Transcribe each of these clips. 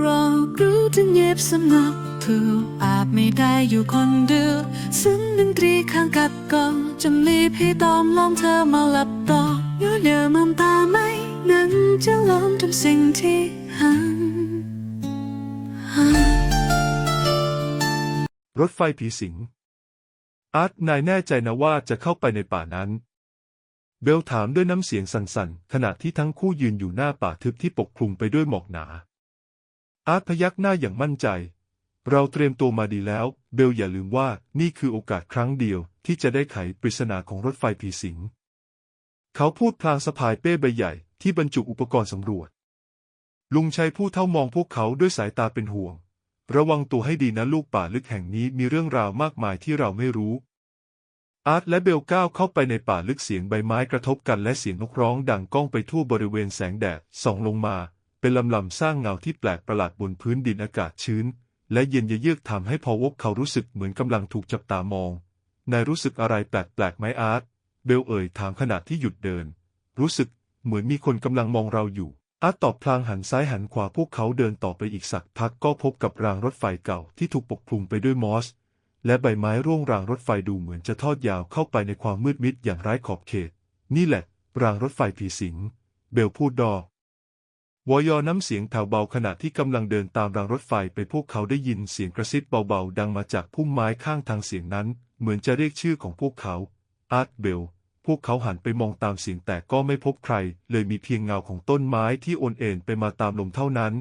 เรารู้ถึงเย็บสำนักถูกอาจไม่ได้อยู่คนเดียวซึ่งดนตรีข้างกัดกองจำลีพี่ตอมลองเธอมาหลับต่อเยอะเยอมองตาไหมนั้นจะลองทำสิ่งที่หันหันรถไฟผีสิง อาร์ตนายแน่ใจนะว่าจะเข้าไปในป่านั้น เบลถามด้วยน้ำเสียงสั่นๆ ขณะที่ทั้งคู่ยืนอยู่หน้าป่าทึบที่ปกคลุมไปด้วยหมอกหนา อาร์ตพยักหน้าอย่างมั่นใจ เราเตรียมตัวมาดีแล้ว เบลอย่าลืมว่านี่คือโอกาสครั้งเดียวที่จะได้ไขปริศนาของรถไฟผีสิง เขาพูดพลางสะพายเป้ใบใหญ่ที่บรรจุอุปกรณ์สำรวจ ลุงชัยผู้เท่ามองพวกเขาด้วยสายตาเป็นห่วง ระวังตัวให้ดีนะลูกป่าลึกแห่งนี้มีเรื่องราวมากมายที่เราไม่รู้ อาร์ตและเบลก้าวเข้าไปในป่าลึกเสียงใบไม้กระทบกันและเสียงนกร้องดังก้องไปทั่วบริเวณแสงแดดส่องลงมา เป็นลำลำสร้างเงาที่แปลกประหลาดบนพื้นดินอากาศชื้น และเย็นเยือกทำให้พอวกเขารู้สึกเหมือนกำลังถูกจับตามอง นายรู้สึกอะไรแปลกๆไหมอาร์ตเบลเอ่ยถามขณะที่หยุดเดิน รู้สึกเหมือนมีคนกำลังมองเราอยู่ อาร์ตตอบพลางหันซ้ายหันขวาพวกเขาเดินต่อไปอีกสักพักก็พบกับรางรถไฟเก่าที่ถูกปกคลุมไปด้วยมอส และใบไม้ร่วงรางรถไฟดูเหมือนจะทอดยาวเข้าไปในความมืดมิดอย่างไร้ขอบเขต นี่แหละ รางรถไฟผีสิง เบลพูดดอ วอยอน้ำเสียงแผ่วเบาขณะที่กำลังเดินตามรางรถไฟไปพวกเขาได้ยินเสียงกระซิบเบาๆ ดังมาจากพุ่มไม้ข้างทางเสียงนั้น เหมือนจะเรียกชื่อของพวกเขาอาร์ตเบลพวกเขาหันไปมองตามเสียงแต่ก็ไม่พบใคร เลยมีเพียงเงาของต้นไม้ที่โอนเอ็นไปมาตามลมเท่านั้น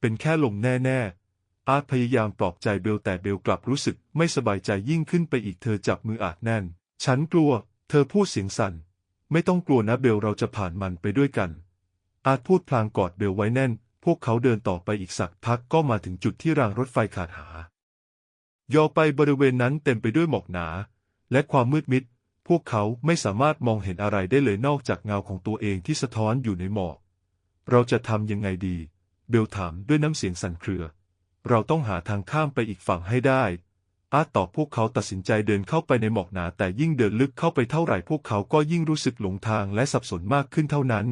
เป็นแค่ลมแน่ๆ อาร์ตพยายามปลอบใจเบลแต่เบลกลับรู้สึกไม่สบายใจยิ่งขึ้นไปอีกเธอจับมืออาร์ตแน่น ฉันกลัว เธอพูดเสียงสั่น ไม่ต้องกลัวนะเบลเราจะผ่านมันไปด้วยกัน อาร์ตพูดพลางกอดเบลไว้แน่น พวกเขาเดินต่อไปอีกสักพักก็มาถึงจุดที่รางรถไฟขาดหา ยอไปบริเวณนั้นเต็มไปด้วยหมอกหนา และความมืดมิด พวกเขาไม่สามารถมองเห็นอะไรได้เลยนอกจากเงาของตัวเองที่สะท้อนอยู่ในหมอก เราจะทำยังไงดี เบลถามด้วยน้ำเสียงสั่นเครือ เราต้องหาทางข้ามไปอีกฝั่งให้ได้อาตตอบพวกเขาตัดสินใจเดินเข้าไปในหมอกหนาแต่ยิ่งเดินลึกเข้าไปเท่าไหร่พวกเขาก็ยิ่งรู้สึกหลงทางและสับสนมากขึ้นเท่านั้น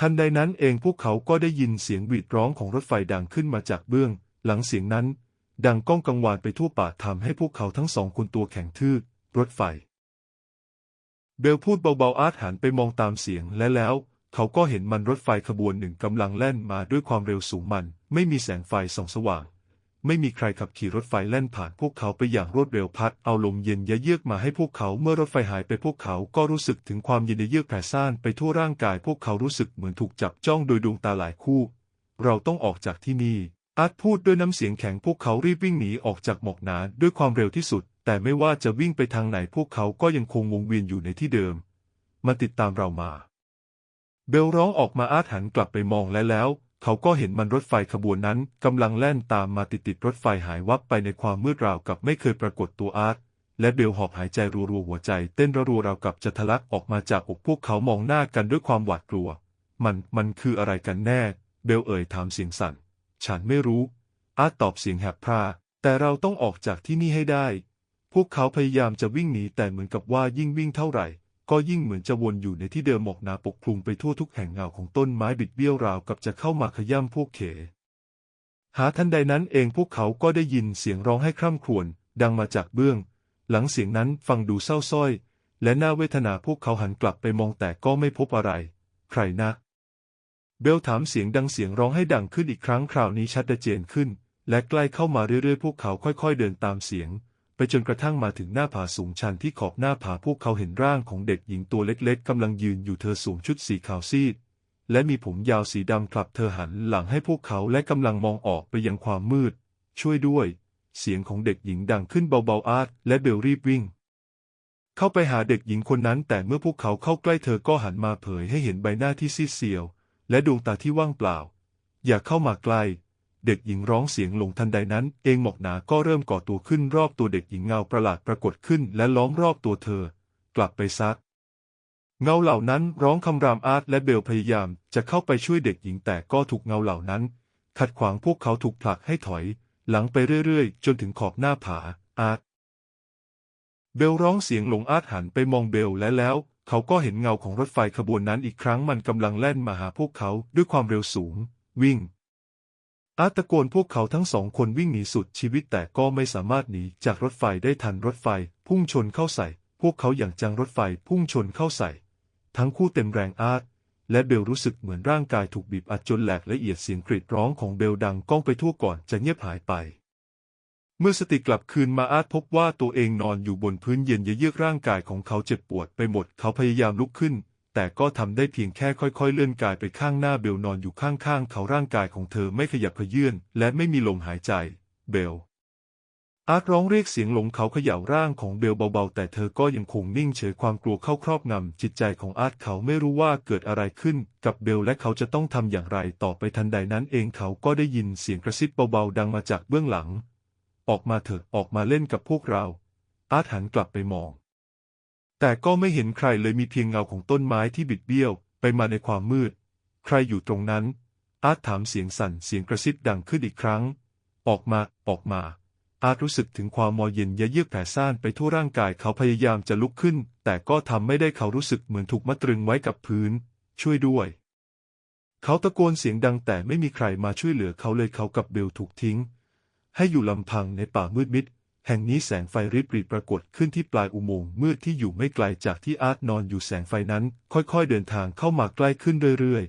ทันใดนั้นเองพวกเขาก็ได้ยินเสียงหวีดร้องของรถไฟดังขึ้นมาจากเบื้อง หลังเสียงนั้น ดังก้องกังวานไปทั่วป่าทำให้พวกเขาทั้งสองคนตัวแข็งทื่อรถไฟ เบลพูดเบาๆอาร์ตหันไปมองตามเสียงและแล้ว เขาก็เห็นมันรถไฟขบวนหนึ่งกำลังแล่นมาด้วยความเร็วสูงมัน ไม่มีแสงไฟส่องสว่าง ไม่มีใครขับขี่รถไฟแล่นผ่านพวกเขาไปอย่างรวดเร็วพัด เอาลมเย็นยะเยือกมาให้พวกเขาเมื่อรถไฟหายไปพวกเขาก็รู้สึกถึงความเย็นยะเยือกแผ่ซ่านไปทั่วร่างกายพวกเขารู้สึกเหมือนถูกจับจ้องโดยดวงตาหลายคู่ เราต้องออกจากที่นี่อาร์ตพูดด้วยน้ำเสียงแข็งพวกเขารีบวิ่งหนีออกจากหมอกหนาด้วยความเร็วที่สุด แต่ไม่ว่าจะวิ่งไปทางไหนพวกเขาก็ยังคงวงเวียนอยู่ในที่เดิม มาติดตามเรามา เบลร้องออกมาอาร์ตหันกลับไปมองและแล้ว เขาก็เห็นมันรถไฟขบวนนั้นกำลังแล่นตามมาติดติดรถไฟหายวับไปในความมืดราวกับไม่เคยปรากฏตัวอาร์ตและเบลหอบหายใจรัวๆหัวใจเต้นรัวราวกับจะทะลักออกมาจากอกพวกเขามองหน้ากันด้วยความหวาดกลัว มันมันคืออะไรกันแน่ เบลเอ่ยถามเสียงสั่น ฉันไม่รู้ อาร์ตตอบเสียงแหบพร่าแต่เราต้องออกจากที่นี่ให้ได้ พวกเขาพยายามจะวิ่งหนีแต่เหมือนกับว่ายิ่งวิ่งเท่าไหร่ ก็ยิ่งเหมือนจะวนอยู่ในที่เดิมหมอกหนาปกคลุมไปทั่วทุกแห่งเงาของต้นไม้บิดเบี้ยวราวกับจะเข้ามาขย่ำพวกเข หาทันใดนั้นเองพวกเขาก็ได้ยินเสียงร้องให้คร่ำครวญดังมาจากเบื้อง หลังเสียงนั้นฟังดูเศร้าส้อย และน่าเวทนาพวกเขาหันกลับไปมองแต่ก็ไม่พบอะไร ใครนะ เบลถามเสียงดังเสียงร้องให้ดังขึ้นอีกครั้งคราวนี้ชัดเจนขึ้น และใกล้เข้ามาเรื่อยๆ พวกเขาค่อย ๆ เดินตามเสียง ไปจนกระทั่งมาถึงหน้าผาสูงชันที่ขอบหน้าผาพวกเขาเห็นร่างของเด็กหญิงตัวเล็กๆกำลังยืนอยู่เธอสวมชุดสีขาวซีด และมีผมยาวสีดำคลับเธอหันหลังให้พวกเขาและกำลังมองออกไปยังความมืด ช่วยด้วย เสียงของเด็กหญิงดังขึ้นเบาๆอาร์ตและเบลรีบวิ่ง เข้าไปหาเด็กหญิงคนนั้น แต่เมื่อพวกเขาเข้าใกล้เธอก็หันมาเผยให้เห็นใบหน้าที่ซีดเซียว และดวงตาที่ว่างเปล่า อย่าเข้ามาใกล้ เด็กหญิงร้องเสียงลงทันใดนั้น เองหมอกหนาก็เริ่มก่อตัวขึ้นรอบตัวเด็กหญิงเงาประหลาดปรากฏขึ้นและล้อมรอบตัวเธอ กลับไปซัก เงาเหล่านั้นร้องคำรามอาร์ตและเบลพยายามจะเข้าไปช่วยเด็กหญิงแต่ก็ถูกเงาเหล่านั้น ขัดขวางพวกเขาถูกผลักให้ถอย หลังไปเรื่อยๆ จนถึงขอบหน้าผาอาร์ตเบลร้องเสียงหลงอาร์ตหันไปมองเบลและแล้ว เขาก็เห็นเงาของรถไฟขบวนนั้นอีกครั้งมันกำลังแล่นมาหาพวกเขาด้วยความเร็วสูง วิ่ง อาตตะโกนพวกเขาทั้งสองคนวิ่งหนีสุดชีวิตแต่ก็ไม่สามารถหนีจากรถไฟได้ทันรถไฟ พุ่งชนเข้าใส่ พวกเขาอย่างจังรถไฟพุ่งชนเข้าใส่ ทั้งคู่เต็มแรงอาร์ตและเบลรู้สึกเหมือนร่างกายถูกบีบอัดจนแหลกละเอียดเสียงกรีดร้องของเบลดังก้องไปทั่วก่อนจะเงียบหายไป เมื่อสติกลับคืนมาอาร์ตพบว่าตัวเองนอนอยู่บนพื้นเย็นเยือกร่างกายของเขาเจ็บปวดไปหมดเขาพยายามลุกขึ้น แต่ก็ทำได้เพียงแค่ค่อยๆ เลื่อนกายไปข้างหน้าเบลนอนอยู่ข้างๆ เขาร่างกายของเธอไม่ขยับเขยื่นและไม่มีลมหายใจ เบล อาร์ตร้องเรียกเสียงหลงเขาเขย่าร่างของเบลเบาๆ แต่เธอก็ยังคงนิ่งเฉยความกลัวเข้าครอบงำจิตใจของอาร์ตเขาไม่รู้ว่าเกิดอะไรขึ้นกับเบลและเขาจะต้องทำอย่างไรต่อไปทันใดนั้นเองเขาก็ได้ยินเสียงกระซิบเบาๆ ดังมาจากเบื้องหลัง ออกมาเถอะออกมาเล่นกับพวกเรา อาร์ตหันกลับไปมอง แต่ก็ไม่เห็นใครเลยมีเพียงเงาของต้นไม้ที่บิดเบี้ยว ไปมาในความมืด ใครอยู่ตรงนั้น อาร์ตถามเสียงสั่นเสียงกระซิบดังขึ้นอีกครั้ง ออกมา ออกมา อาร์ตรู้สึกถึงความมอเย็นยะเยือกแผ่ซ่านไปทั่วร่างกายเขาพยายามจะลุกขึ้น แต่ก็ทำไม่ได้เขารู้สึกเหมือนถูกมัดตรึงไว้กับพื้น ช่วยด้วย เขาตะโกนเสียงดังแต่ไม่มีใครมาช่วยเหลือเขาเลยเขากับเบลถูกทิ้ง ให้อยู่ลำพังในป่ามืดมิด แห่งนี้แสงไฟริบหรี่ปรากฏขึ้นที่ปลายอุโมงค์มืดที่อยู่ไม่ไกลจากที่อาร์ตนอนอยู่แสงไฟนั้น ค่อยๆ เดินทางเข้ามาใกล้ขึ้นเรื่อย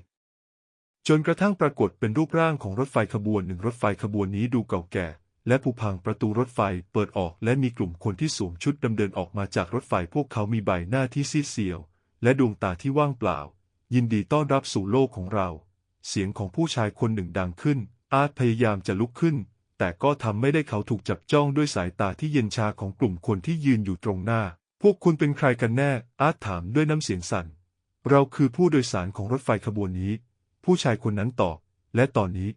ๆ จนกระทั่งปรากฏเป็นรูปร่างของรถไฟขบวนหนึ่งรถไฟขบวนนี้ดูเก่าแก่ และผุพังประตูรถไฟเปิดออกและมีกลุ่มคนที่สวมชุดดำเดินออกมาจากรถไฟพวกเขามีใบหน้าที่ซีดเซียว และดวงตาที่ว่างเปล่า ยินดีต้อนรับสู่โลกของเรา เสียงของผู้ชายคนหนึ่งดังขึ้น อาร์ตพยายามจะลุกขึ้น แต่ก็ทำไม่ได้เขาถูกจับจ้องด้วยสายตาที่เย็นชาของกลุ่มคนที่ยืนอยู่ตรงหน้า พวกคุณเป็นใครกันแน่ อาร์ตถามด้วยน้ำเสียงสั่น เราคือผู้โดยสารของรถไฟขบวนนี้ ผู้ชายคนนั้นตอบ และตอนนี้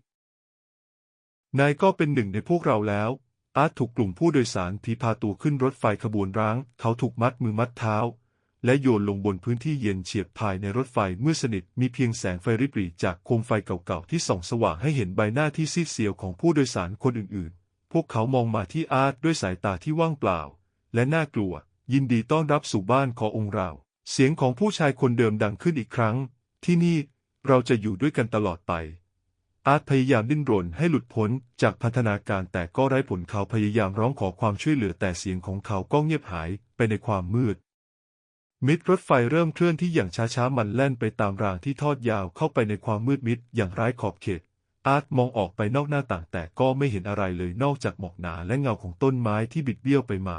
นายก็เป็นหนึ่งในพวกเราแล้ว อาร์ตถูกกลุ่มผู้โดยสารผีพาตัวขึ้นรถไฟขบวนร้าง เขาถูกมัดมือมัดเท้า และโยนลงบนพื้นที่เย็นเฉียบภายในรถไฟเมื่อสนิทมีเพียงแสงไฟริบหรี่จากโคมไฟเก่าๆที่ส่องสว่างให้เห็นใบหน้าที่ซีดเซียวของผู้โดยสารคนอื่นๆ พวกเขามองมาที่อาร์ตด้วยสายตาที่ว่างเปล่า และน่ากลัว ยินดีต้อนรับสู่บ้านขององค์เรา เสียงของผู้ชายคนเดิมดังขึ้นอีกครั้ง ที่นี่เราจะอยู่ด้วยกันตลอดไป อาร์ตพยายามดิ้นรนให้หลุดพ้นจากพันธนาการแต่ก็ไร้ผลเขาพยายามร้องขอความช่วยเหลือแต่เสียงของเขาก็เงียบหายไปในความมืด มิดรถไฟเริ่มเคลื่อนที่อย่างช้าๆ มันแล่นไปตามรางที่ทอดยาวเข้าไปในความมืดมิดอย่างไร้ขอบเขต อาร์ตมองออกไปนอกหน้าต่างแต่ก็ไม่เห็นอะไรเลยนอกจากหมอกหนาและเงาของต้นไม้ที่บิดเบี้ยวไปมา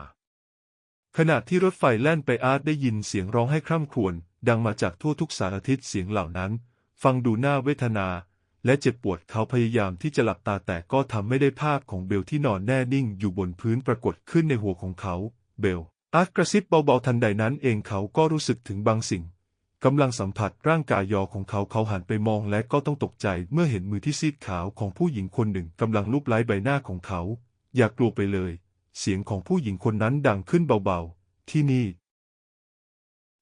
ขณะที่รถไฟแล่นไปอาร์ตได้ยินเสียงร้องให้คร่ำครวญดังมาจากทั่วทุกสารทิศเสียงเหล่านั้น ฟังดูน่าเวทนา และเจ็บปวดเขาพยายามที่จะหลับตาแต่ก็ทำไม่ได้ภาพของเบลที่นอนแน่นิ่งอยู่บนพื้นปรากฏขึ้นในหัวของเขา เบล อาร์ตกระซิบเบาๆทันใดนั้นเองเขาก็รู้สึกถึงบางสิ่งกำลังสัมผัสร่างกายยอของเขาเขาหันไปมองและก็ต้องตกใจเมื่อเห็นมือที่ซีดขาวของผู้หญิงคนหนึ่งกำลังลูบไล้ใบหน้าของเขา อย่ากลัวไปเลย เสียงของผู้หญิงคนนั้นดังขึ้นเบาๆ ที่นี่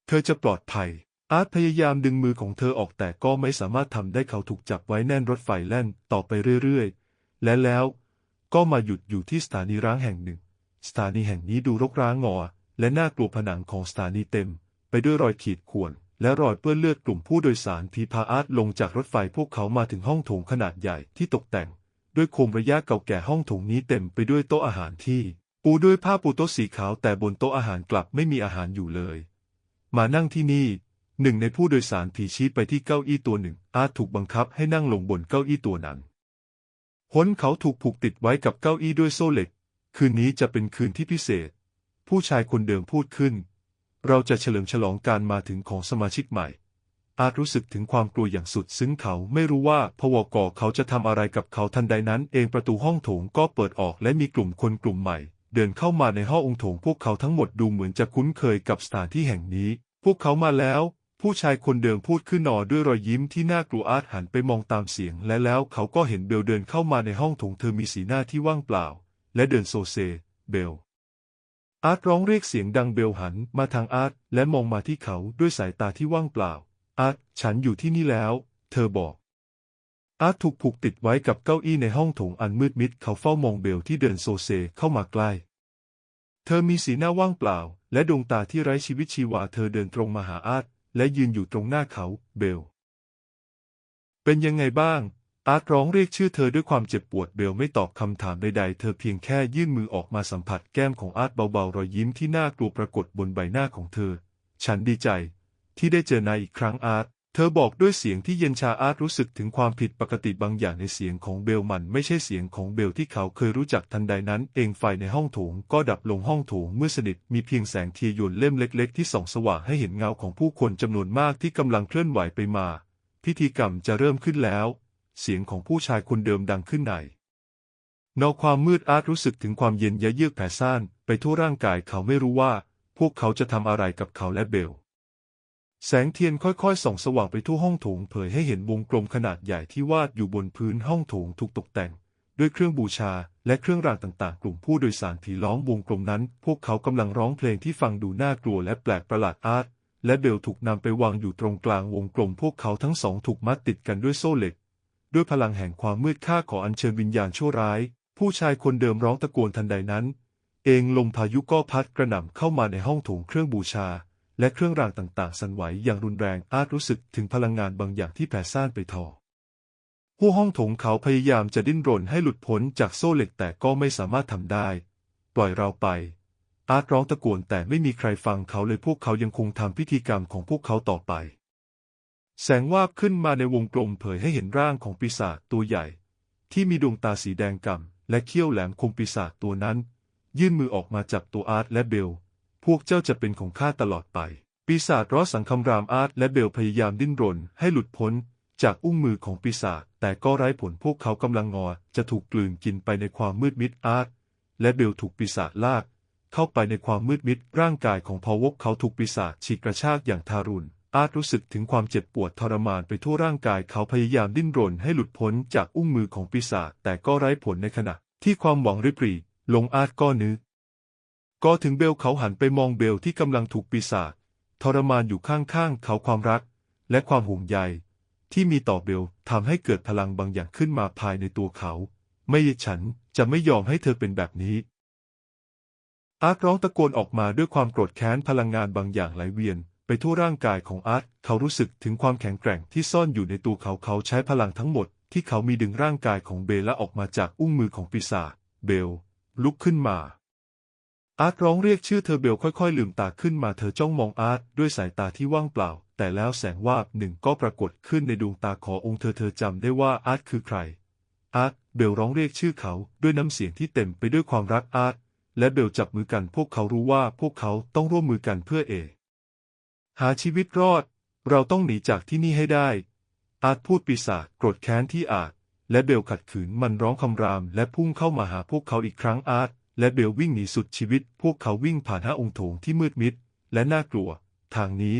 เธอจะปลอดภัย อาร์ตพยายามดึงมือของเธอออกแต่ก็ไม่สามารถทำได้เขาถูกจับไว้แน่นรถไฟแล่นต่อไปเรื่อยๆ และแล้ว ก็มาหยุดอยู่ที่สถานีร้างแห่งหนึ่ง สถานีแห่งนี้ดูรกร้างงอ และน่ากลัวผนังของสถานีเต็ม ไปด้วยรอยขีดข่วน และรอยเปื้อนเลือดกลุ่มผู้โดยสารผีพาอาร์ตลงจากรถไฟพวกเขามาถึงห้องโถงขนาดใหญ่ที่ตกแต่ง ด้วยโคมระยะเก่าแก่ห้องโถงนี้เต็มไปด้วยโต๊ะอาหารที่ ปูด้วยผ้าปูโต๊ะสีขาวแต่บนโต๊ะอาหารกลับไม่มีอาหารอยู่เลย มานั่งที่นี่หนึ่งในผู้โดยสารผีชี้ไปที่เก้าอี้ตัวหนึ่ง อาร์ตถูกบังคับให้นั่งลงบนเก้าอี้ตัวนั้นพ้นเขาถูกผูกติดไว้กับเก้าอี้ด้วยโซ่เหล็ก คืนนี้จะเป็นคืนที่พิเศษ ผู้ชายคนเดิมพูดขึ้น เราจะเฉลิมฉลองการมาถึงของสมาชิกใหม่ อาร์ตรู้สึกถึงความกลัวอย่างสุดซึ้งเขาไม่รู้ว่าพวกเขาจะทำอะไรกับเขาทันใดนั้น เองประตูห้องโถงก็เปิดออกและมีกลุ่มคนกลุ่มใหม่ เดินเข้ามาในห้ององโถง พวกเขาทั้งหมดดูเหมือนจะคุ้นเคยกับสถานที่แห่งนี้ พวกเขามาแล้ว ผู้ชายคนเดิมพูดขึ้นหนอด้วยรอยยิ้มที่น่ากลัวอาร์ตหันไปมองตามเสียง และแล้วเขาก็เห็นเบลเดินเข้ามาในห้องโถงเธอมีสีหน้าที่ว่างเปล่า และเดินโซเซ เบล อาร์ตร้องเรียกเสียงดังเบลหันมาทางอาร์ตและมองมาที่เขาด้วยสายตาที่ว่างเปล่า อาร์ตฉันอยู่ที่นี่แล้ว เธอบอก อาร์ตถูกผูกติดไว้กับเก้าอี้ในห้องโถงอันมืดมิด เขาเฝ้ามองเบลที่เดินโซเซเข้ามาใกล้ เธอมีสีหน้าว่างเปล่า และดวงตาที่ไร้ชีวิตชีวาเธอเดินตรงมาหาอาร์ตและยืนอยู่ตรงหน้าเขา เบล เป็นยังไงบ้าง อาร์ตร้องเรียกชื่อเธอด้วยความเจ็บปวดเบลไม่ตอบคำถามใดๆ เธอเพียงแค่ยื่นมือออกมาสัมผัสแก้มของอาร์ตเบาๆ รอยยิ้มที่น่ากลัวปรากฏบนใบหน้าของเธอ ฉันดีใจ ที่ได้เจอนายอีกครั้งอาร์ต เธอบอกด้วยเสียงที่เย็นชาอาร์ตรู้สึกถึงความผิดปกติบางอย่างในเสียงของเบลมันไม่ใช่เสียงของเบลที่เขาเคยรู้จักทันใดนั้น เองไฟในห้องโถงก็ดับลงห้องโถงเมื่อสนิทมีเพียงแสงเทียนยนเล่มเล็ก ๆ ที่ส่องสว่างให้เห็นเงาของผู้คนจำนวนมากที่กำลังเคลื่อนไหวไปมา พิธีกรรมจะเริ่มขึ้นแล้ว เสียงของผู้ชายคนเดิมดังขึ้นในนอกความมืดอาร์ตรู้สึกถึงความเย็นยะเยือกแผ่ซ่านไปทั่วร่างกายเขาไม่รู้ว่า พวกเขาจะทำอะไรกับเขาและเบล แสงเทียนค่อยๆส่องสว่างไปทั่วห้องโถงเผยให้เห็นวงกลมขนาดใหญ่ที่วาดอยู่บนพื้นห้องโถงถูกตกแต่ง ด้วยเครื่องบูชาและเครื่องรางต่างๆ กลุ่มผู้โดยสารผีล้อมวงกลมนั้น พวกเขากำลังร้องเพลงที่ฟังดูน่ากลัวและแปลกประหลาดอาร์ตและเบลถูกนำไปวางอยู่ตรงกลางวงกลม พวกเขาทั้งสองถูกมัดติดกันด้วยโซ่เหล็ก ด้วยพลังแห่งความมืดข้าขออัญเชิญวิญญาณชั่วร้าย ผู้ชายคนเดิมร้องตะโกนทันใดนั้น เองลมพายุก็พัดกระหน่ำเข้ามาในห้องโถงเครื่องบูชา และเครื่องรางต่างๆ สั่นไหวอย่างรุนแรงอาจรู้สึกถึงพลังงานบางอย่างที่แผ่ซ่านไปทอหัวห้องโถงเขาพยายามจะดิ้นรนให้หลุดพ้นจากโซ่เหล็กแต่ก็ไม่สามารถทำได้ ปล่อยเราไป อาร์ตร้องตะโกนแต่ไม่มีใครฟังเขาเลยพวกเขายังคงทำพิธีกรรมของพวกเขาต่อไป แสงวาบขึ้นมาในวงกลมเผยให้เห็นร่างของปีศาจตัวใหญ่ ที่มีดวงตาสีแดงก่ำและเขี้ยวแหลมคมปีศาจตัวนั้น ยื่นมือออกมาจับตัวอาร์ตและเบล พวกเจ้าจะเป็นของข้าตลอดไป ปีศาจร้อสังคำรามอาร์ตและเบลพยายามดิ้นรนให้หลุดพ้นจากอุ้งมือของปีศาจแต่ก็ไร้ผลพวกเขากำลังงอจะถูกกลืนกินไปในความมืดมิดอาร์ตและเบลถูกปีศาจลาก เข้าไปในความมืดมิดร่างกายของพอวกเขาถูกปีศาจฉีกกระชากอย่างทารุณ อาร์ตรู้สึกถึงความเจ็บปวดทรมานไปทั่วร่างกายเขาพยายามดิ้นรนให้หลุดพ้นจากอุ้งมือของปีศาจแต่ก็ไร้ผลในขณะ ที่ความหวังริบหรี่ลงอาร์ตก็นึกก็ถึงเบลเขาหันไปมองเบลที่กำลังถูกปีศาจทรมานอยู่ข้างๆเขาความรัก และความห่วงใย ที่มีต่อเบลทำให้เกิดพลังบางอย่างขึ้นมาภายในตัวเขา ไม่ฉันจะไม่ยอมให้เธอเป็นแบบนี้ อาร์ตร้องตะโกนออกมาด้วยความโกรธแค้นพลังงานบางอย่างไหลเวียน ไปทั่วร่างกายของอาร์ตเขารู้สึกถึงความแข็งแกร่งที่ซ่อนอยู่ในตัวเขาเขาใช้พลังทั้งหมดที่เขามีดึงร่างกายของเบลและออกมาจากอุ้งมือของปีศาจเบล ลุกขึ้นมา อาร์ตร้องเรียกชื่อเธอเบลค่อยๆ ลืมตาขึ้นมาเธอจ้องมองอาร์ตด้วยสายตาที่ว่างเปล่า แต่แล้วแสงวาบหนึ่งก็ปรากฏขึ้นในดวงตาขององค์เธอเธอจำได้ว่าอาร์ตคือใคร อาร์ตเบลร้องเรียกชื่อเขาด้วยน้ำเสียงที่เต็มไปด้วยความรักอาร์ตและเบลจับมือกันพวกเขารู้ว่าพวกเขาต้องร่วมมือกันเพื่อเอ หาชีวิตรอด เราต้องหนีจากที่นี่ให้ได้ อาร์ตพูดปีศาจโกรธแค้นที่อาจ และเบลขัดขืนมันร้องคำราม และพุ่งเข้ามาหาพวกเขาอีกครั้งอาร์ตและเบลวิ่งหนีสุดชีวิต พวกเขาวิ่งผ่านห้าองค์โถงที่มืดมิด และน่ากลัว ทางนี้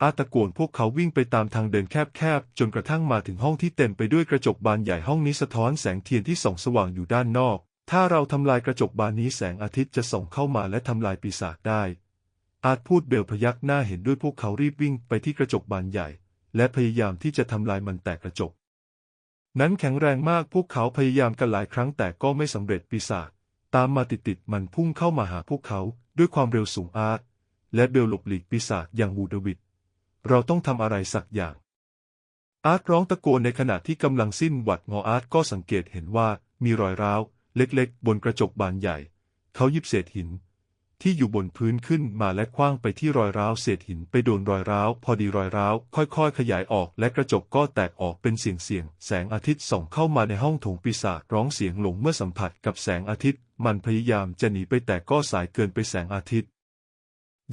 อาร์ตตะโกนพวกเขาวิ่งไปตามทางเดินแคบๆจนกระทั่งมาถึงห้องที่เต็มไปด้วยกระจกบานใหญ่ห้องนี้สะท้อนแสงเทียนที่ส่องสว่างอยู่ด้านนอก ถ้าเราทำลายกระจกบานนี้แสงอาทิตย์จะส่องเข้ามาและทำลายปีศาจได้ อาร์ตพูดเบลพยักหน้าเห็นด้วยพวกเขารีบวิ่งไปที่กระจกบานใหญ่ และพยายามที่จะทำลายมันแตกกระจก นั้นแข็งแรงมากพวกเขาพยายามกันหลายครั้งแต่ก็ไม่สำเร็จปีศาจตามมาติดๆมันพุ่งเข้ามาหาพวกเขาด้วยความเร็วสูงอาร์ตและเบลหลบหลีกปีศาจอย่างวูดวิดเราต้องทำอะไรสักอย่าง อาร์ตร้องตะโกนในขณะที่กำลังสิ้นหวัดงออาร์ตก็สังเกตเห็นว่ามีรอยร้าว เล็กๆ บนกระจกบานใหญ่ เขาหยิบเศษหิน ที่อยู่บนพื้นขึ้นมาและคว้างไปที่รอยร้าวเศษหินไปโดนรอยร้าว พอดีรอยร้าว ค่อยๆ ขยายออกและกระจกก็แตกออกเป็นเสียงๆแสงอาทิตย์ส่องเข้ามาในห้องถงปีศาจร้องเสียงหลงเมื่อสัมผัสกับแสงอาทิตย์ มันพยายามจะหนีไปแต่ก็สายเกินไปแสงอาทิตย์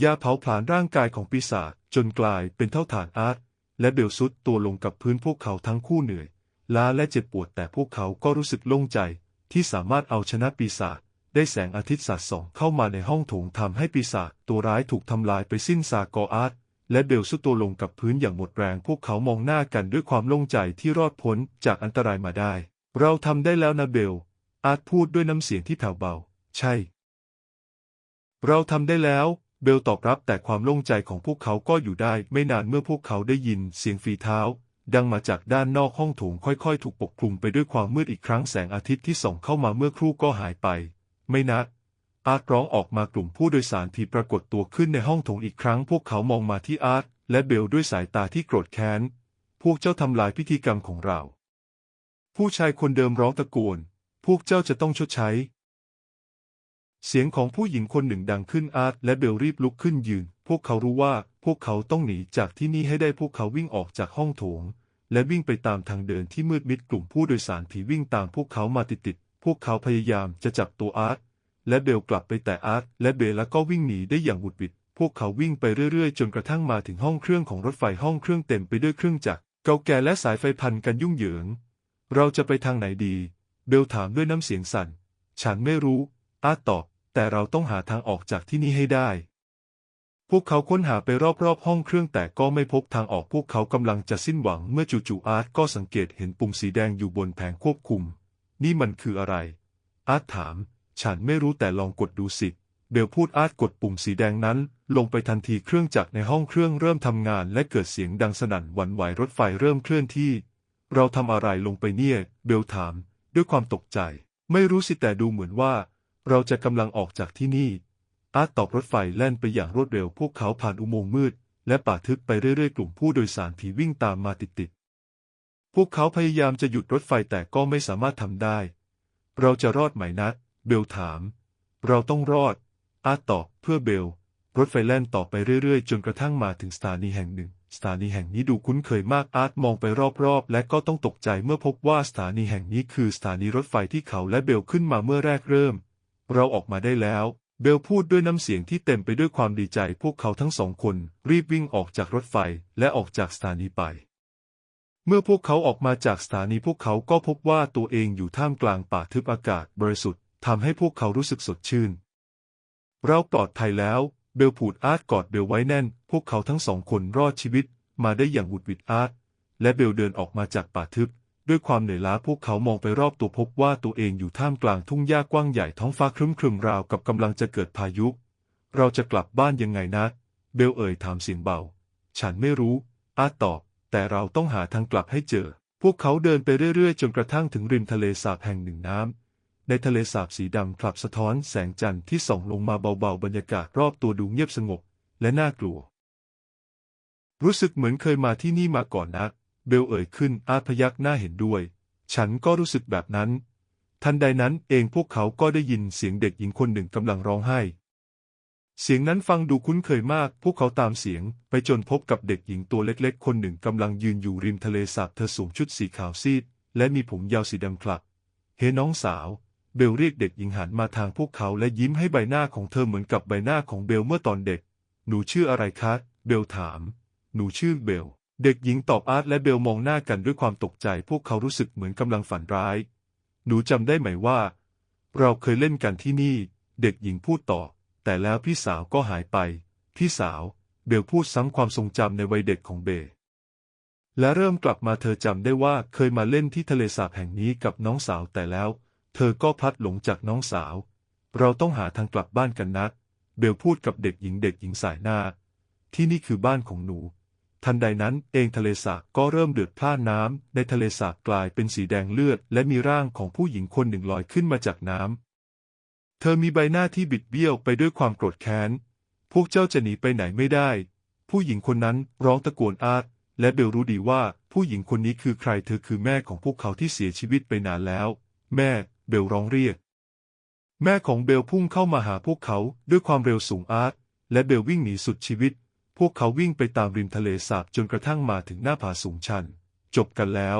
ยาเผาผลาญร่างกายของปีศาจจนกลายเป็นเท่าฐานอาร์ตและเบลซุดตัวลงกับพื้นพวกเขาทั้งคู่เหนื่อยล้าและเจ็บปวดแต่พวกเขาก็รู้สึกโล่งใจที่สามารถเอาชนะปีศาจ ได้แสงอาทิตย์สาดส่องเข้ามาในห้องโถงทำให้ปีศาจตัวร้ายถูกทำลายไปสิ้นซากออาร์ตและเบลซุดตัวลงกับพื้นอย่างหมดแรง พวกเขามองหน้ากันด้วยความโล่งใจที่รอดพ้นจากอันตรายมาได้ เราทำได้แล้วนะเบล อาร์ตพูดด้วยน้ำเสียงที่แผ่วเบา ใช่ เราทำได้แล้ว เบลตอบรับแต่ความโล่งใจของพวกเขาก็อยู่ได้ไม่นานเมื่อพวกเขาได้ยินเสียงฝีเท้า ดังมาจากด้านนอกห้องโถงค่อยๆ ถูกปกคลุมไปด้วยความมืดอีกครั้งแสงอาทิตย์ที่ส่องเข้ามาเมื่อครู่ก็หายไป ไม่นัดอาร์ตร้องออกมากลุ่มผู้โดยสารผีปรากฏตัวขึ้นในห้องโถงอีกครั้ง พวกเขามองมาที่อาร์ตและเบลด้วยสายตาที่โกรธแค้น พวกเจ้าทำลายพิธีกรรมของเรา ผู้ชายคนเดิมร้องตะโกน พวกเจ้าจะต้องชดใช้ เสียงของผู้หญิงคนหนึ่งดังขึ้นอาร์ตและเบลรีบลุกขึ้นยืน พวกเขารู้ว่าพวกเขาต้องหนีจากที่นี่ให้ได้พวกเขาวิ่งออกจากห้องโถง และวิ่งไปตามทางเดินที่มืดมิดกลุ่มผู้โดยสารผีวิ่งตามพวกเขามาติดๆ พวกเขาพยายามจะจับตัวอาร์ตและเบลกลับไปแต่อาร์ตและเบลแล้วก็วิ่งหนีได้อย่างหุดหวิด พวกเขาวิ่งไปเรื่อยๆ จนกระทั่งมาถึงห้องเครื่องของรถไฟห้องเครื่องเต็มไปด้วยเครื่องจักรเก่าแก่และสายไฟพันกันยุ่งเหยิง เราจะไปทางไหนดี เบลถามด้วยน้ำเสียงสั่น ฉันไม่รู้ อาร์ตตอบ แต่เราต้องหาทางออกจากที่นี่ให้ได้ พวกเขาค้นหาไปรอบๆ ห้องเครื่องแต่ก็ไม่พบทางออกพวกเขากำลังจะสิ้นหวังเมื่อจู่ๆอาร์ตก็สังเกตเห็นปุ่มสีแดงอยู่บนแผงควบคุม นี่มันคืออะไร อาร์ตถาม ฉันไม่รู้แต่ลองกดดูสิ เบลพูดอาร์ตกดปุ่มสีแดงนั้น ลงไปทันทีเครื่องจักรในห้องเครื่องเริ่มทำงานและเกิดเสียงดังสนั่นหวั่นไหวรถไฟเริ่มเคลื่อนที่ เราทำอะไรลงไปเนี่ย เบลถาม ด้วยความตกใจ ไม่รู้สิแต่ดูเหมือนว่า เราจะกำลังออกจากที่นี่ อาร์ตตอบรถไฟแล่นไปอย่างรวดเร็วพวกเขาผ่านอุโมงค์มืด และป่าทึบไปเรื่อยๆ กลุ่มผู้โดยสารผีวิ่งตามมาติดๆ พวกเขาพยายามจะหยุดรถไฟแต่ก็ไม่สามารถทำได้ เราจะรอดไหมนะ เบลถาม เราต้องรอด อาร์ตตอบเพื่อเบล รถไฟแล่นต่อไปเรื่อยๆ จนกระทั่งมาถึงสถานีแห่งหนึ่ง สถานีแห่งนี้ดูคุ้นเคยมาก อาร์ตมองไปรอบๆ และก็ต้องตกใจเมื่อพบว่าสถานีแห่งนี้คือสถานีรถไฟที่เขาและเบลขึ้นมาเมื่อแรกเริ่ม เราออกมาได้แล้ว เบลพูดด้วยน้ำเสียงที่เต็มไปด้วยความดีใจ พวกเขาทั้งสองคนรีบวิ่งออกจากรถไฟและออกจากสถานีไป เมื่อพวกเขาออกมาจากสถานีพวกเขาก็พบว่าตัวเองอยู่ท่ามกลางป่าทึบอากาศบริสุทธิ์ทำให้พวกเขารู้สึกสดชื่น เราปลอดภัยแล้วเบลผูดอาร์ตกอดเบลไว้แน่น พวกเขาทั้งสองคนรอดชีวิตมาได้อย่างหุดหวิดอาร์ตและเบลเดินออกมาจากป่าทึบ ด้วยความเหนื่อยล้าพวกเขามองไปรอบตัวพบว่าตัวเองอยู่ท่ามกลางทุ่งหญ้ากว้างใหญ่ท้องฟ้าครึ้มครึมราวกับกำลังจะเกิดพายุ เราจะกลับบ้านยังไงนะ เบลเอ่ยถามเสียงเบา ฉันไม่รู้ อาร์ตตอบ แต่เราต้องหาทางกลับให้เจอ พวกเขาเดินไปเรื่อยๆ จนกระทั่งถึงริมทะเลสาบแห่งหนึ่งน้ำ ในทะเลสาบสีดำคลับสะท้อนแสงจันทร์ที่ส่องลงมาเบาๆ บรรยากาศรอบตัวดูเงียบสงบ และน่ากลัว รู้สึกเหมือนเคยมาที่นี่มาก่อนนะเบลเอ่ยขึ้นอาพยักหน้าเห็นด้วย ฉันก็รู้สึกแบบนั้น ทันใดนั้นเองพวกเขาก็ได้ยินเสียงเด็กหญิงคนหนึ่งกำลังร้องไห้ เสียงนั้นฟังดูคุ้นเคยมาก พวกเขาตามเสียง ไปจนพบกับเด็กหญิงตัวเล็กๆ คนหนึ่งกำลังยืนอยู่ริมทะเลสาบเธอสวมชุดสีขาวซีด และมีผมยาวสีดำคลับเฮ้น้องสาว เบลเรียกเด็กหญิงหันมาทางพวกเขาและยิ้มให้ใบหน้าของเธอเหมือนกับใบหน้าของเบลเมื่อตอนเด็ก หนูชื่ออะไรคะ เบลถาม หนูชื่อเบล เด็กหญิงตอบอาร์ตและเบลมองหน้ากันด้วยความตกใจ พวกเขารู้สึกเหมือนกำลังฝันร้าย หนูจำได้ไหมว่า เราเคยเล่นกันที่นี่ เด็กหญิงพูดต่อ แต่แล้วพี่สาวก็หายไป พี่สาว เบลพูดซ้ำความทรงจำในวัยเด็กของเบลและเริ่มกลับมาเธอจำได้ว่าเคยมาเล่นที่ทะเลสาบแห่งนี้กับน้องสาวแต่แล้ว เธอก็พลัดหลงจากน้องสาว เราต้องหาทางกลับบ้านกันนะเบลพูดกับเด็กหญิงเด็กหญิงสายหน้า ที่นี่คือบ้านของหนู ทันใดนั้นเองทะเลสาบก็เริ่มเดือดพล่านน้ำในทะเลสาบกลายเป็นสีแดงเลือด และมีร่างของผู้หญิงคนหนึ่งลอยขึ้นมาจากน้ำ เธอมีใบหน้าที่บิดเบี้ยวไปด้วยความโกรธแค้น พวกเจ้าจะหนีไปไหนไม่ได้ ผู้หญิงคนนั้นร้องตะโกนอาร์ตและเบลรู้ดีว่าผู้หญิงคนนี้คือใครเธอคือแม่ของพวกเขาที่เสียชีวิตไปนานแล้ว แม่ เบลร้องเรียก แม่ของเบลพุ่งเข้ามาหาพวกเขาด้วยความเร็วสูงอาร์ตและเบลวิ่งหนีสุดชีวิต พวกเขาวิ่งไปตามริมทะเลสาบจนกระทั่งมาถึงหน้าผาสูงชัน จบกันแล้ว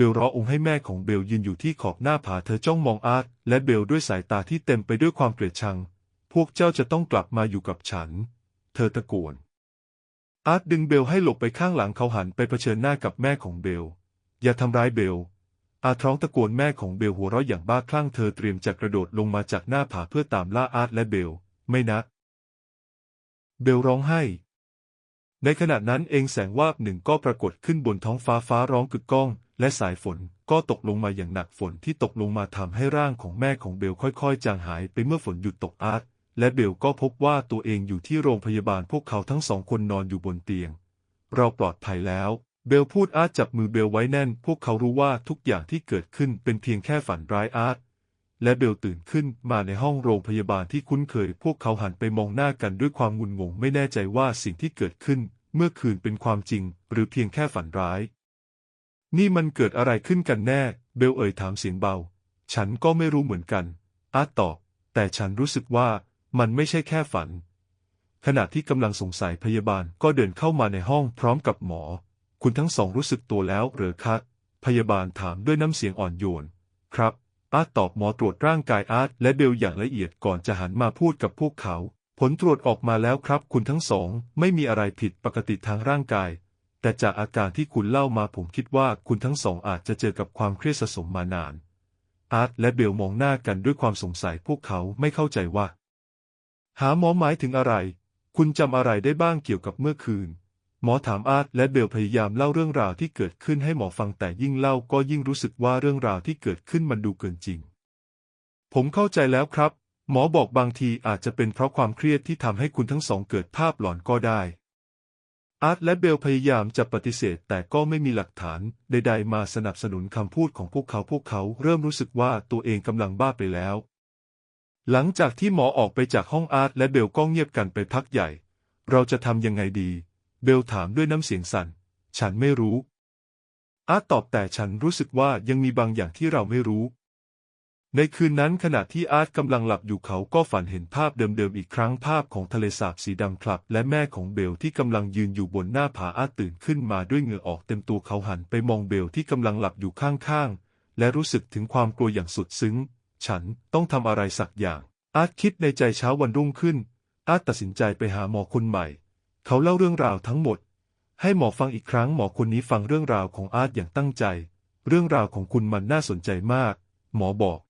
บลร้ององให้แม่ของเบลยืนอยู่ที่ขอบหน้าผาเธอจ้องมองอาร์ตและเบลด้วยสายตาที่เต็มไปด้วยความเกลียดชัง พวกเจ้าจะต้องกลับมาอยู่กับฉัน เธอตะโกน อาร์ตดึงเบลให้หลบไปข้างหลังเขาหันไปเผชิญหน้ากับแม่ของเบล อย่าทำร้ายเบล อาร์ตร้องตะโกนแม่ของเบลหัวเราะอย่างบ้าคลั่งเธอเตรียมจะกระโดดลงมาจากหน้าผาเพื่อตามล่าอาร์ตและเบล ไม่นะ เบลร้องไห้ในขณะนั้นเองแสงวาบหนึ่งก็ปรากฏขึ้นบนท้องฟ้าฟ้าร้องกึกก้อง และสายฝนก็ตกลงมาอย่างหนักฝนที่ตกลงมาทำให้ร่างของแม่ของเบลค่อยๆ จางหายไปเมื่อฝนหยุดตกอาร์ตและเบลก็พบว่าตัวเองอยู่ที่โรงพยาบาลพวกเขาทั้งสองคนนอนอยู่บนเตียง เราปลอดภัยแล้ว เบลพูดอาร์ตจับมือเบลไว้แน่น พวกเขารู้ว่าทุกอย่างที่เกิดขึ้นเป็นเพียงแค่ฝันร้ายอาร์ตและเบลตื่นขึ้นมาในห้องโรงพยาบาลที่คุ้นเคย พวกเขาหันไปมองหน้ากันด้วยความงุนงง ไม่แน่ใจว่าสิ่งที่เกิดขึ้น เมื่อคืนเป็นความจริง หรือเพียงแค่ฝันร้าย นี่มันเกิดอะไรขึ้นกันแน่ เบลเอ่ยถามเสียงเบา ฉันก็ไม่รู้เหมือนกัน อาร์ตตอบ แต่ฉันรู้สึกว่ามันไม่ใช่แค่ฝัน ขณะที่กำลังสงสัยพยาบาลก็เดินเข้ามาในห้องพร้อมกับหมอ คุณทั้งสองรู้สึกตัวแล้วหรือคะ พยาบาลถามด้วยน้ำเสียงอ่อนโยน ครับ อาร์ตตอบหมอตรวจร่างกายอาร์ตและเบลอย่างละเอียดก่อนจะหันมาพูดกับพวกเขา ผลตรวจออกมาแล้วครับ คุณทั้งสองไม่มีอะไรผิดปกติทางร่างกาย แต่จากอาการที่คุณเล่ามาผมคิดว่าคุณทั้งสองอาจจะเจอกับความเครียดสะสมมานาน อาร์ตและเบลมองหน้ากันด้วยความสงสัยพวกเขาไม่เข้าใจว่า หาหมอหมายถึงอะไร คุณจำอะไรได้บ้างเกี่ยวกับเมื่อคืน หมอถามอาร์ตและเบลพยายามเล่าเรื่องราวที่เกิดขึ้นให้หมอฟังแต่ยิ่งเล่าก็ยิ่งรู้สึกว่าเรื่องราวที่เกิดขึ้นมันดูเกินจริง ผมเข้าใจแล้วครับ หมอบอกบางทีอาจจะเป็นเพราะความเครียดที่ทำให้คุณทั้งสองเกิดภาพหลอนก็ได้ อาร์ตและเบลพยายามจะปฏิเสธแต่ก็ไม่มีหลักฐานใดๆมาสนับสนุนคำพูดของพวกเขาพวกเขาเริ่มรู้สึกว่าตัวเองกำลังบ้าไปแล้ว หลังจากที่หมอออกไปจากห้องอาร์ตและเบลก็เงียบกันไปพักใหญ่ เราจะทำยังไงดี เบลถามด้วยน้ำเสียงสั่น ฉันไม่รู้ อาร์ตตอบแต่ฉันรู้สึกว่ายังมีบางอย่างที่เราไม่รู้ ในคืนนั้นขณะที่อาร์ตกำลังหลับอยู่เขาก็ฝันเห็นภาพเดิมๆอีกครั้งภาพของทะเลสาบสีดำคลับ และแม่ของเบลที่กำลังยืนอยู่บนหน้าผาอาร์ตตื่นขึ้นมาด้วยเหงื่อออกเต็มตัวเขาหันไปมองเบลที่กำลังหลับอยู่ข้างๆ และรู้สึกถึงความกลัวอย่างสุดซึ้ง ฉันต้องทำอะไรสักอย่าง อาร์ตคิดในใจเช้าวันรุ่งขึ้น อาร์ตตัดสินใจไปหาหมอคนใหม่ เขาเล่าเรื่องราวทั้งหมด ให้หมอฟังอีกครั้งหมอคนนี้ฟังเรื่องราวของอาร์ตอย่างตั้งใจ เรื่องราวของคุณมันน่าสนใจมาก หมอบอก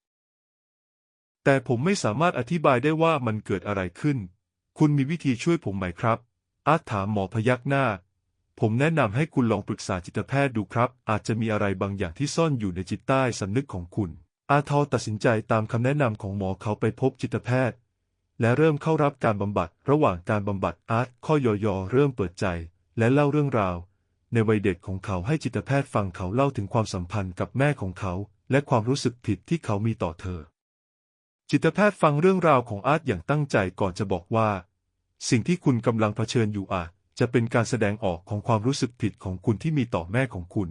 แต่ผมไม่สามารถอธิบายได้ว่ามันเกิดอะไรขึ้น คุณมีวิธีช่วยผมไหมครับ อาร์ตถามหมอพยักหน้า ผมแนะนำให้คุณลองปรึกษาจิตแพทย์ดูครับ อาจจะมีอะไรบางอย่างที่ซ่อนอยู่ในจิตใต้สำนึกของคุณ อาทอตัดสินใจตามคำแนะนำของหมอเขาไปพบจิตแพทย์ และเริ่มเข้ารับการบำบัด ระหว่างการบำบัดอาร์ตข้อยอยอเริ่มเปิดใจ และเล่าเรื่องราว ในวัยเด็กของเขาให้จิตแพทย์ฟังเขาเล่าถึงความสัมพันธ์กับแม่ของเขา และความรู้สึกผิดที่เขามีต่อเธอ จิตแพทย์ฟังเรื่องราวของอาร์ตอย่างตั้งใจก่อนจะบอกว่า สิ่งที่คุณกำลังเผชิญอยู่อาจจะเป็นการแสดงออกของความรู้สึกผิดของคุณที่มีต่อแม่ของคุณ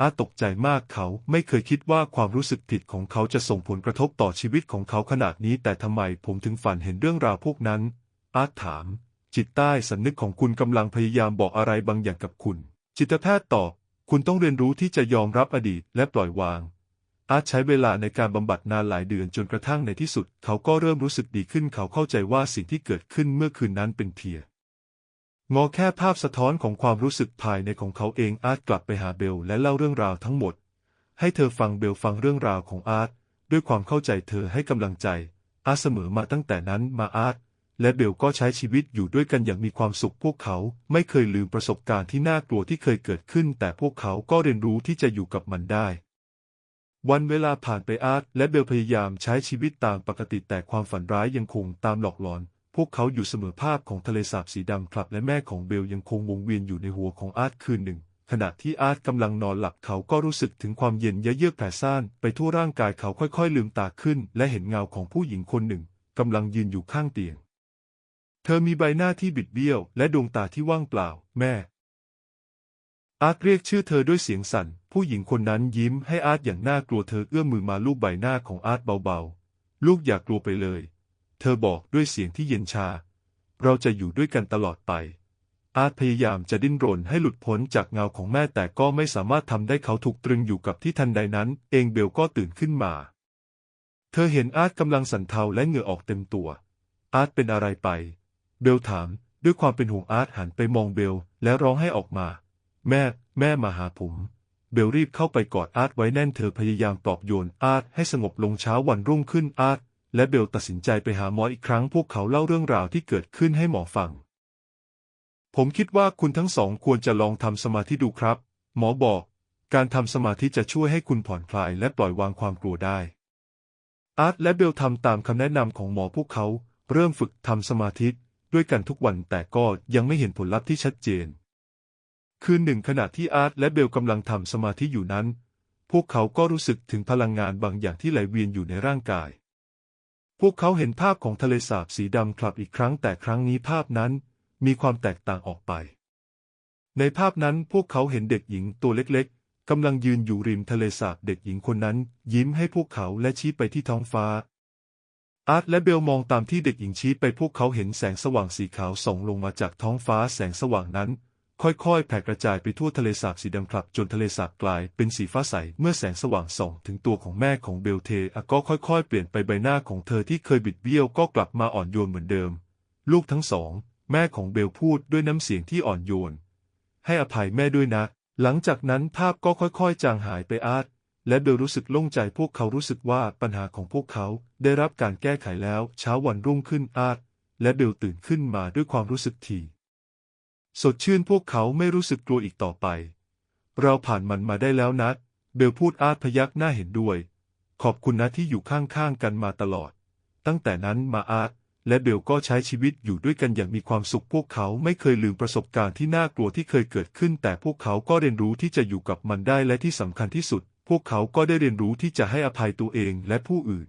อาร์ตตกใจมากเขาไม่เคยคิดว่าความรู้สึกผิดของเขาจะส่งผลกระทบต่อชีวิตของเขาขนาดนี้แต่ทำไมผมถึงฝันเห็นเรื่องราวพวกนั้น อาร์ตถาม จิตใต้สำนึกของคุณกำลังพยายามบอกอะไรบางอย่างกับคุณ จิตแพทย์ตอบคุณต้องเรียนรู้ที่จะยอมรับอดีตและปล่อยวาง อาร์ตใช้เวลาในการบำบัดนานหลายเดือนจนกระทั่งในที่สุด เขาก็เริ่มรู้สึกดีขึ้น เขาเข้าใจว่าสิ่งที่เกิดขึ้นเมื่อคืนนั้นเป็นเพียงงอแค่ภาพสะท้อนของความรู้สึกภายในของเขาเองอาร์ตกลับไปหาเบลและเล่าเรื่องราวทั้งหมด ให้เธอฟังเบลฟังเรื่องราวของอาร์ตด้วยความเข้าใจเธอให้กำลังใจ อาร์ตเสมอมาตั้งแต่นั้นมาอาร์ตและเบลก็ใช้ชีวิตอยู่ด้วยกันอย่างมีความสุขพวกเขาไม่เคยลืมประสบการณ์ที่น่ากลัวที่เคยเกิดขึ้น แต่พวกเขาก็เรียนรู้ที่จะอยู่กับมันได้ วันเวลาผ่านไปอาร์ตและเบลพยายามใช้ชีวิตตามปกติแต่ความฝันร้ายยังคงตามหลอกหลอน พวกเขาอยู่เสมอภาพของทะเลสาบสีดำคลับและแม่ของเบลยังคงวงเวียนอยู่ในหัวของอาร์ตคืนหนึ่ง ขณะที่อาร์ตกำลังนอนหลับเขาก็รู้สึกถึงความเย็นเยือกแผ่ซ่านไปทั่วร่างกายเขาค่อยๆ ลืมตาขึ้น และเห็นเงาของผู้หญิงคนหนึ่งกำลังยืนอยู่ข้างเตียง เธอมีใบหน้าที่บิดเบี้ยว และดวงตาที่ว่างเปล่า แม่ อาร์ตเรียกชื่อเธอด้วยเสียงสั่น ผู้หญิงคนนั้นยิ้มให้อาร์ตอย่างน่ากลัวเธอเอื้อมมือมาลูบใบหน้าของอาร์ตเบาๆ ลูกอย่ากลัวไปเลย เธอบอกด้วยเสียงที่เย็นชา เราจะอยู่ด้วยกันตลอดไป อาร์ตพยายามจะดิ้นรนให้หลุดพ้นจากเงาของแม่แต่ก็ไม่สามารถทำได้เขาถูกตรึงอยู่กับที่ทันใดนั้น เองเบลก็ตื่นขึ้นมา เธอเห็นอาร์ตกำลังสั่นเทาและเหงื่อออกเต็มตัว อาร์ตเป็นอะไรไป เบลถาม ด้วยความเป็นห่วงอาร์ตหันไปมองเบลและร้องให้ออกมา แม่ แม่มาหาผม เบลรีบเข้าไปกอดอาร์ตไว้แน่นเธอพยายามปลอบโยนอาร์ตให้สงบลงเช้าวันรุ่งขึ้นอาร์ตและเบลตัดสินใจไปหาหมออีกครั้งพวกเขาเล่าเรื่องราวที่เกิดขึ้นให้หมอฟัง ผมคิดว่าคุณทั้งสองควรจะลองทำสมาธิดูครับ หมอบอก การทำสมาธิจะช่วยให้คุณผ่อนคลายและปล่อยวางความกลัวได้ อาร์ตและเบลทำตามคำแนะนำของหมอพวกเขา เริ่มฝึกทำสมาธิด้วยกันทุกวันแต่ก็ยังไม่เห็นผลลัพธ์ที่ชัดเจน คืนหนึ่งขณะที่อาร์ตและเบลกำลังทำสมาธิอยู่นั้น พวกเขาก็รู้สึกถึงพลังงานบางอย่างที่ไหลเวียนอยู่ในร่างกาย พวกเขาเห็นภาพของทะเลสาบสีดำคลับอีกครั้งแต่ครั้งนี้ภาพนั้นมีความแตกต่างออกไป ในภาพนั้นพวกเขาเห็นเด็กหญิงตัวเล็กๆกำลังยืนอยู่ริมทะเลสาบเด็กหญิงคนนั้น ยิ้มให้พวกเขาและชี้ไปที่ท้องฟ้า อาร์ตและเบลมองตามที่เด็กหญิงชี้ไปพวกเขาเห็นแสงสว่างสีขาวส่องลงมาจากท้องฟ้าแสงสว่างนั้น ค่อยๆ แผ่กระจายไปทั่วทะเลสาบสีดำคลับจนทะเลสาบกลายเป็นสีฟ้าใส เมื่อแสงสว่างส่องถึงตัวของแม่ของเบลเทอก็ค่อยๆ เปลี่ยนไปใบหน้าของเธอที่เคยบิดเบี้ยวก็กลับมาอ่อนโยนเหมือนเดิม ลูกทั้งสอง แม่ของเบลพูดด้วยน้ำเสียงที่อ่อนโยน ให้อภัยแม่ด้วยนะ หลังจากนั้นภาพก็ค่อยๆ จางหายไปอาร์ตและเบลรู้สึกโล่งใจพวกเขารู้สึกว่าปัญหาของพวกเขาได้รับการแก้ไขแล้วเช้าวันรุ่งขึ้นอาร์ตและเบลตื่นขึ้นมาด้วยความรู้สึกที สดชื่นพวกเขาไม่รู้สึกกลัวอีกต่อไป เราผ่านมันมาได้แล้วนะเบลพูดอาร์ตพยักหน้าเห็นด้วย ขอบคุณนะที่อยู่ข้างๆกันมาตลอด ตั้งแต่นั้นมาอาร์ตและเบลก็ใช้ชีวิตอยู่ด้วยกันอย่างมีความสุขพวกเขาไม่เคยลืมประสบการณ์ที่น่ากลัวที่เคยเกิดขึ้น แต่พวกเขาก็เรียนรู้ที่จะอยู่กับมันได้และที่สำคัญที่สุด พวกเขาก็ได้เรียนรู้ที่จะให้อภัยตัวเองและผู้อื่น